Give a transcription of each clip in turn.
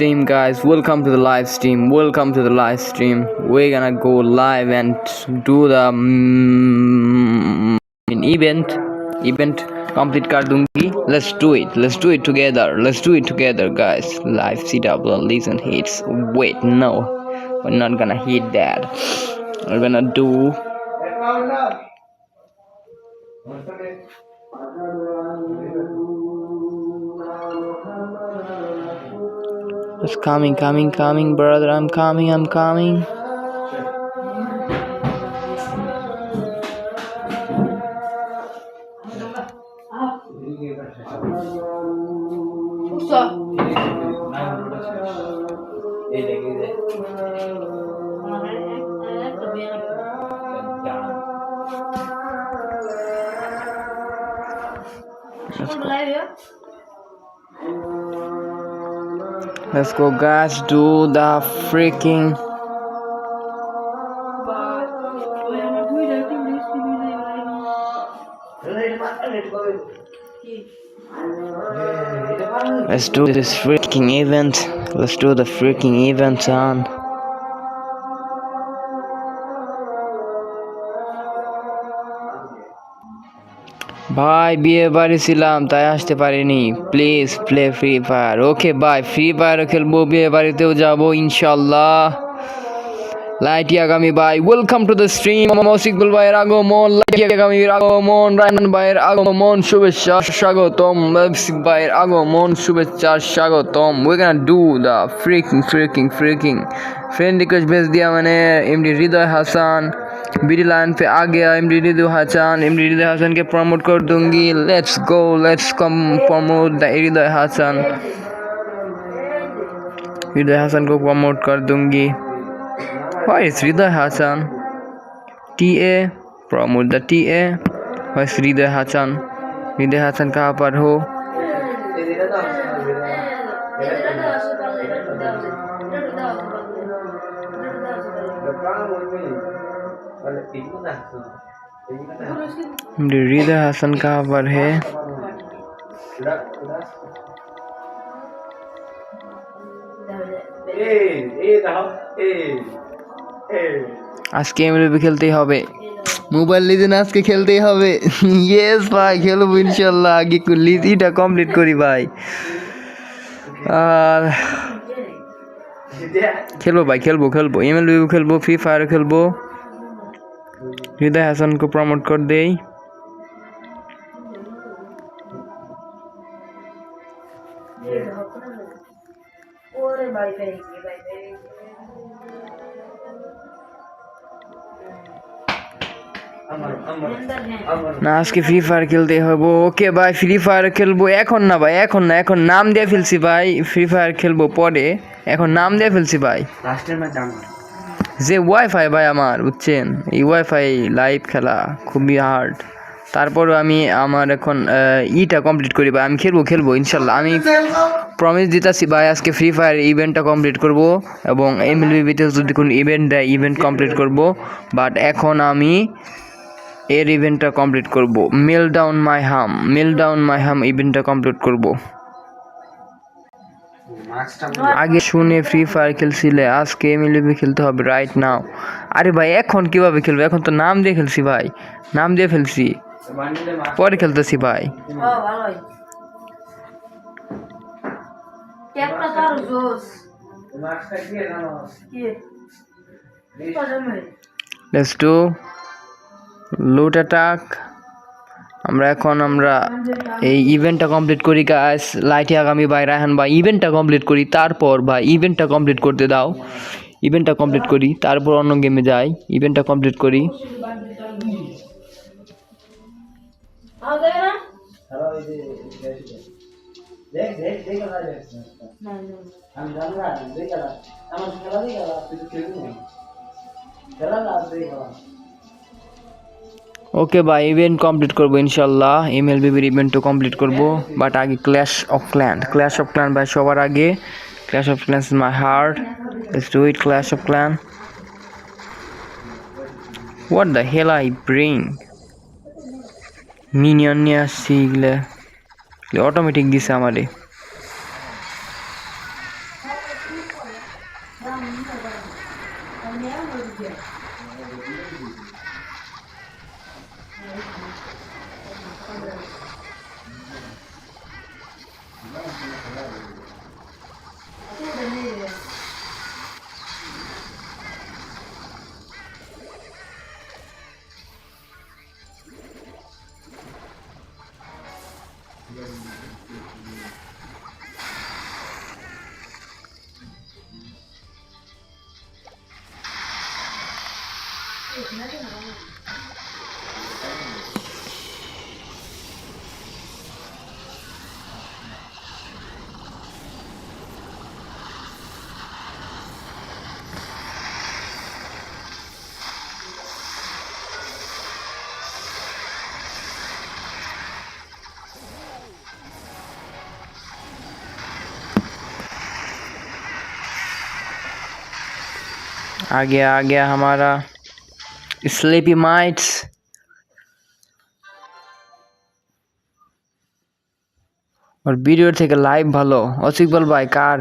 stream, guys. Welcome to the live stream. Welcome to the live stream. We're gonna go live and do the mm, event. Event complete kar dungi. Let's do it. Let's do it together. Let's do it together, guys. Live CW listen hits. Wait, no, we're not gonna hit that. We're gonna do. It's coming, coming, coming, brother. I'm coming, I'm coming. Let's go, guys. Do the freaking. Let's do this freaking event. Let's do the freaking event on. ভাই, বিয়ে বাড়ি ছিলাম, তাই আসতে পারিনি। Please play free fire okay ভাই free ফায়ারও খেলব, বিয়ে বাড়িতেও যাব ইনশাল্লাহ লাইটি আগামী ভাই welcome to the stream Mousikul ভাইয়ের আগমন। লাইটি আগামীর আগমন। রায়ন ভাইয়ের আগমন। শুভেচ্ছা, স্বাগতম। মৌসিক ভাইয়ের আগমন। শুভেচ্ছা, স্বাগতম। We can do the freaking freaking freaking friend request veg দিয়া মানে MD Hridoy Hasan. BD line पे आ गया, एम डी हृदय हसन एम डी हृदय हसन के प्रमोट कर दूँगी let's go let's come promote the Hridoy Hasan Hridoy Hasan को प्रमोट कर दूँगी Why is Hriday Hassan? TA promote the TA. Why is Hriday Hassan? Hriday Hassan कहाँ पर हो हृदय हसन कहाँ पर है আজকে এমএলবি খেলতেই হবে মোবাইল লিজেন আজকে খেলতেই হবে ইয়েস ভাই খেলবো ইনশাল্লাহ আগে লিজিটা কমপ্লিট করি ভাই আর খেলবো ভাই খেলবো খেলবো এমএলবি খেলবো ফ্রি ফায়ার খেলবো হৃদয় হাসানকে প্রমোট কর দেই। ওরে বাড়ি পেয়ে গিয়ে বাড়ি পেয়ে না আজকে ফ্রি ফায়ার খেলতে হবে। ওকে ভাই ফ্রি ফায়ার খেলব এখন না ভাই এখন না এখন নাম দিয়ে ফেলছি ভাই। ফ্রি ফায়ার খেলব পরে এখন নাম দিয়ে ফেলছি ভাই। লাস্টের ম্যাচ যে ওয়াইফাই ভাই আমার, বুঝছেন? এই ওয়াইফাই লাইভ খেলা খুবই হার্ড তারপরও আমি আমার এখন ইটা কমপ্লিট করি ভাই। আমি খেলব খেলব, ইনশাল্লাহ। আমি প্রমিস দিতেছি ভাই, আজকে ফ্রি ফায়ার ইভেন্টটা কমপ্লিট করব এবং এম এমএলবিতে যদি কোনো ইভেন্ট দেয় ইভেন্ট কমপ্লিট করব। বাট এখন আমি এর ইভেন্টটা কমপ্লিট করব। মেল ডাউন মাই হাম মেল ডাউন মাই হাম ইভেন্টটা কমপ্লিট করব। আগে শুনে ফ্রি ফায়ার খেলছিলে আজকে এমএলবি খেলতে হবে রাইট নাও আরে ভাই এখন কীভাবে খেলব? এখন তো নাম দিয়ে খেলছি ভাই নাম দিয়ে ফেলছি পরে খেলতেছি ভাই। ও ভালোই। একটা তার আমরা এখন আমরা এই ইভেন্টটা কমপ্লিট করি গাছ লাইটি আগামী ভাই, রায়হান ভাই ইভেন্টটা কমপ্লিট করি, তারপর ভাই ইভেন্টটা কমপ্লিট করতে দাও। ইভেন্টটা কমপ্লিট করি, তারপর অন্য গেমে যাই ইভেন্টটা কমপ্লিট করি। খেলা ওকে ভাই ইভেন্ট কমপ্লিট করব ইনশাল্লাহ এম এল বিবির ইভেন্টও কমপ্লিট করব বাট আগে clash of clan clash of clan ভাই, সবার আগে। Clash of clan is my heart let's do it clash of clan what the hell I bring minion নিয়ে আসছি এগুলো। অটোমেটিক দিছে আমারে। Gracias. आ गया आ गया हमारा स्लीपी माइट्स और ভিডিওর থেকে লাইভ ভালো অসিকবল ভাই কার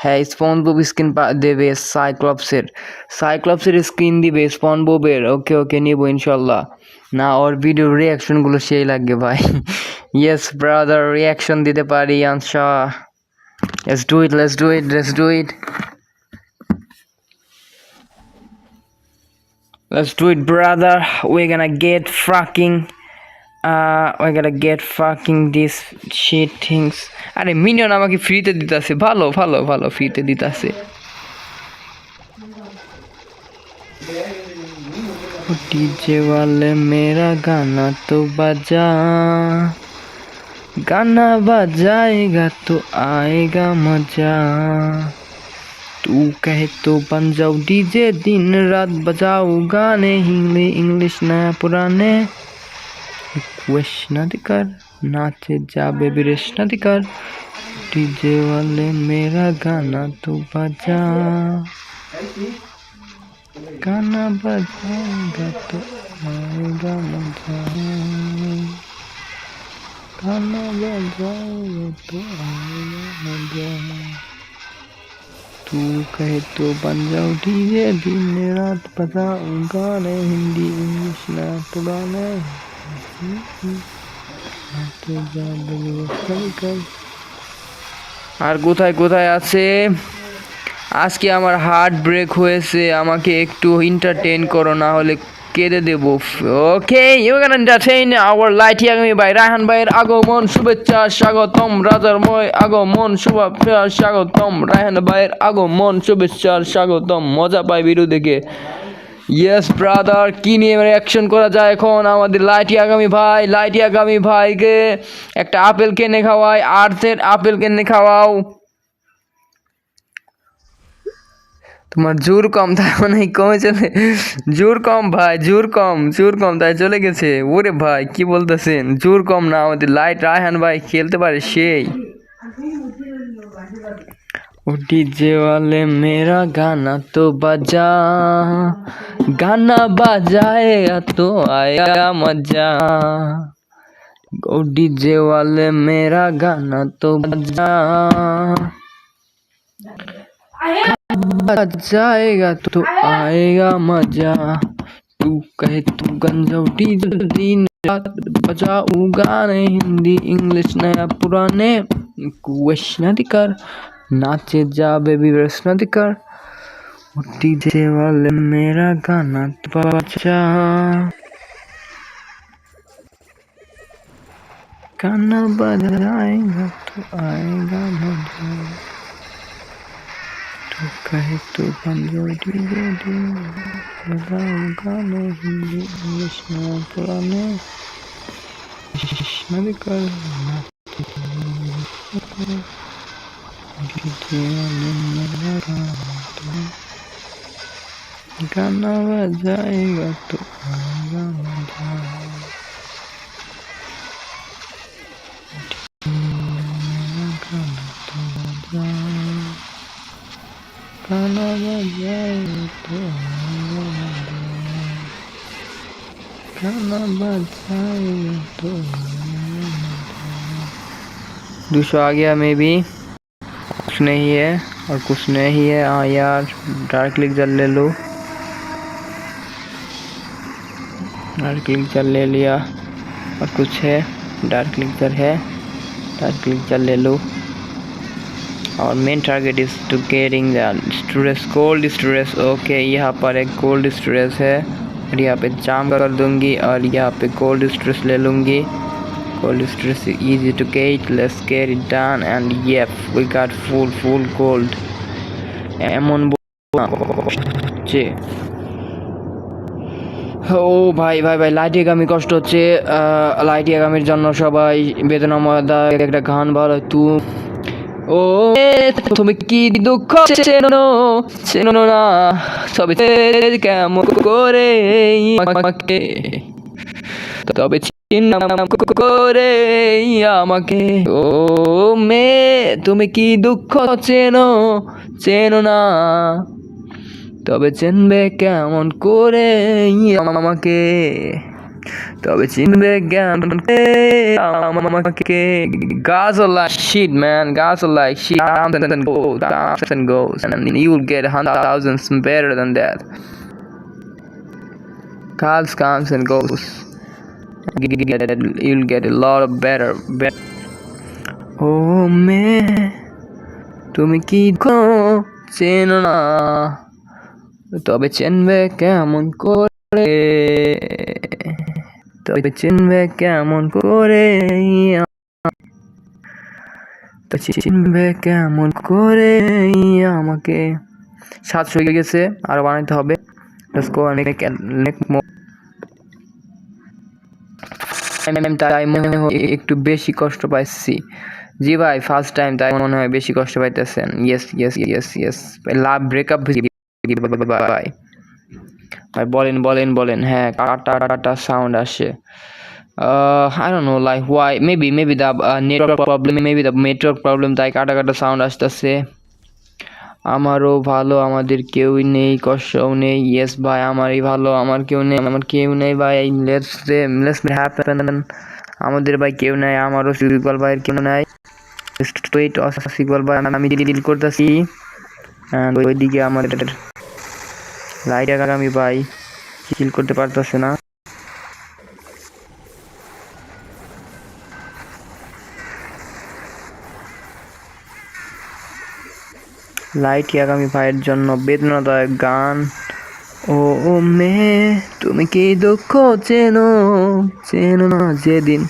হ্যাঁ স্পন বুব স্ক্রিন দেবে সাইক্লপসের সাইক্লপসের স্ক্রিন দিবে স্পন বুবের ওকে ওকে নিব ইনশাল্লাহ না ওর ভিডিওর রিয়াকশনগুলো সেই লাগবে ভাই ইয়েস ব্রাদার রিয়াকশন দিতে পারি আনসা let's do it let's do it let's do it Let's do it, brother. We're gonna get fucking. Uh, we're gonna get fucking this shit things. আরে মিনিয়ন আমাকে ফ্রিতে দিতেছে ভালো ভালো ভালো ফ্রিতে দিতেছে डीजे वाले मेरा गाना तो बजा गाना बजाएगा तो आएगा मजा तू कहे तो बन जाओ डीजे। दिन रात बजाओ गाने। हिंदी, इंग्लिश नया पुराने। रिक्वेस्ट न कर नाचे जा बेबी रेस न कर डीजे वाले मेरा गाना तो बजा। गाना बजाएगा तो आएगा मज़ा। गाना बजाएगा तो आएगा मज़ा। तू कहे तो बन जाओ डीजे दिन रात बजाओ गाने हिंदी इंग्लिश ना पुराने तो जा बेबी कल कल আর কোথায় কোথায় আছে আজকে আমার হার্ট ব্রেক হয়েছে আমাকে একটু এন্টারটেইন করো না হলে কেঁদে দেব। Okay you can entertain our light আগামী ভাই রায়হান ভাইয়ের আগমন, শুভেচ্ছা, স্বাগতম রাজার ময় আগমন, শুভেচ্ছা, স্বাগতম রায়হান ভাইয়ের আগমন, শুভেচ্ছা, স্বাগতম, মজা পাই দেখে। ইয়েস ব্রাদার কি নিয়ে অ্যাকশন করা যায় এখন? আমাদের লাইটি আগামী ভাই লাইটি আগামী ভাইকে একটা আপেল কেনে খাওয়াই, আর্থের আপেল কেনে খাওয়াও। তোমার জোর কম তাই মানে কমে চলে জোর কম ভাই জোর কম জোর কম তাই চলে গেছে ওরে ভাই কি বলতেছেন জোর কম না আমাদের লাইট রায়হান ভাই খেলতে পারে সেই ओ डीजे वाले मेरा गाना तो बजा गाना बजाएगा तो आएगा मजा ओ डीजे वाले मेरा गाना तो बजा बजाएगा तो आएगा मज़ा। तू कहे तू गंजा डीजे दिन रात बजाऊ गाने हिंदी, इंग्लिश नया पुराने। कर नाचे जा बेबी प्रश्न कर डीजे वाले मेरा गाना तो बजा। गाना बजाएगा तो आएगा मज़ा। तो कहे तो बंजो डीजे बजाओ गाने हिंदी इंग्लिश नया पुराने कृष्ण कर नाचे डीजे वाले मेरा गाना तो गाना बजाएगा तो दूसरा आ गया, मे भी। कुछ नहीं है और कुछ नहीं है। हाँ यार, डार्क क्लिक जल ले लो। डार्क क्लिक जल ले लिया। और कुछ है, डार्क क्लिक है। डार्क क्लिक जल ले लो। और main target is to getting storage cold storage okay यहाँ पर एक कोल्ड स्टोरेज है। और यहाँ पे जाम कर दूँगी और यहाँ पे कोल्ड स्टोरेज ले लूँगी। Cold stress is easy to get let's get it done and yep, we got full full cold এমন হচ্ছে। ও ভাই ভাই ভাই লাইটি গামি কষ্ট হচ্ছে। লাইটি গামির জন্য সবাই বেদনাময়দা একটা গান ভালো তু ও তুমি কি দুঃখ চেনো? চেনো না। তবে কেমন করে তবে করে আমাকে ও মে তুমি কি দুঃখ চেনো চেনো না তবে চিনবে কেমন করে আমাকে তবে চিনবে কেমন আমাকে like shit man Guys are like shit and goes and goes And you'll get hundred thousands better than that Comes comes and goes get you'll get a lot of better better. ও মে তুমি কি চেনো না? তবে চেনবে কেমন করে। তবে চিনবে কেমন করে। তো চিনবে কেমন করে আমাকে। সাতশো হয়ে গেছে, আরও বানাইতে হবে। Let's তাই মনে হয় একটু বেশি কষ্ট পাইছি। জি ভাই ফার্স্ট টাইম তাই মনে হয় বেশি কষ্ট পাইতেছেন। Yes yes yes yes love breakup ভাই ভাই, বলেন বলেন বলেন। হ্যাঁ কাটা কাটা সাউন্ড আসে। I don't know like why maybe maybe the network problem maybe the network problem তাই কাটা কাটা সাউন্ড আসতেছে। আমারও ভালো, আমাদের কেউই নেই, কষ্টও নেই। ইয়েস ভাই, আমারই ভালো, আমার কেউ নেই, আমার কেউ নেই ভাই। লেটস লেটস আমাদের ভাই কেউ নাই, আমারও সিকল ভাইয়ের কেউ নাই। ওয়েট সিকল ভাই, আমি ডিল করতেছি। ওইদিকে আমাদের লাইট আগামী ভাই চিল করতে পারতেছে না। লাইট আগামী ভাইয়ের জন্য বেদনাদায়ক গান? ও ও মে, তুমি কি দুঃখ চেনো? চেনো না যেদিন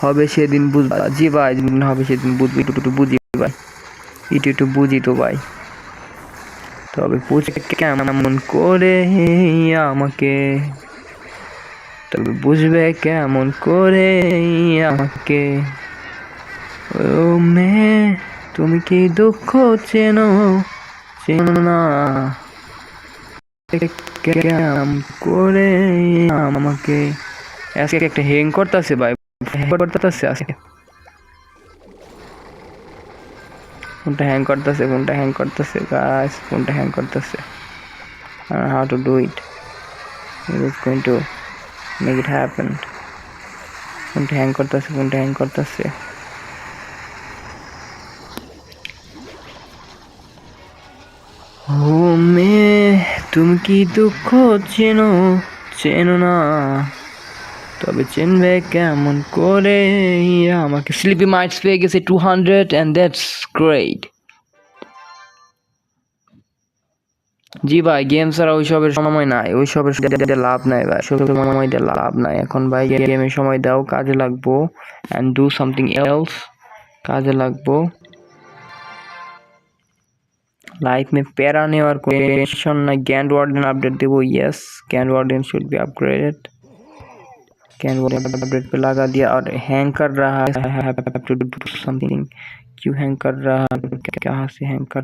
হবে সেদিন বুঝবা। জি ভাই, যেদিন হবে সেদিন বুঝবি। একটু একটু বুঝি ভাই। একটু একটু বুঝি তো ভাই। তবে বুঝে কেমন করে আমাকে? তবে বুঝবে কেমন করে আমাকে? ও মে তুমি কি দুঃখ চেনো? চেনো না। করে আমাকে? আজকে একটা হ্যাং করতেছে ভাই। করতেছে আজকে। ফোনটা হ্যাং করতেছে, কোনটা হ্যাং করতেছে? গাছ কোনটা হ্যাং করতেছে? How to do it is going to make it happen ফোনটা হ্যাং করতেছে, কোনটা হ্যাং করতেছে? মে তুমি কি দুঃখ চেনো? চেনো না। তবে চেনবে কেমন করে? আমাকে স্লিপি মাইটস পেয়ে গেছে two hundred and that's great ji ভাই গেম ছাড়া ওইসবের সময় নাই। ওইসবের লাভ নাই ভাই। সময় দিয়ে লাভ নাই। এখন ভাই গেমের সময় দাও, কাজে লাগবো। অ্যান্ড ডু সামথিং এলস কাজে লাগবো। लाइफ में पैरा आने और टेंशन ना गैंड वार्डन अपडेट देवो yes grand warden should be upgraded can warden update पे लगा दिया और हैंग कर रहा है समथिंग क्यों हैंग कर रहा है? कहाँ से हैंग कर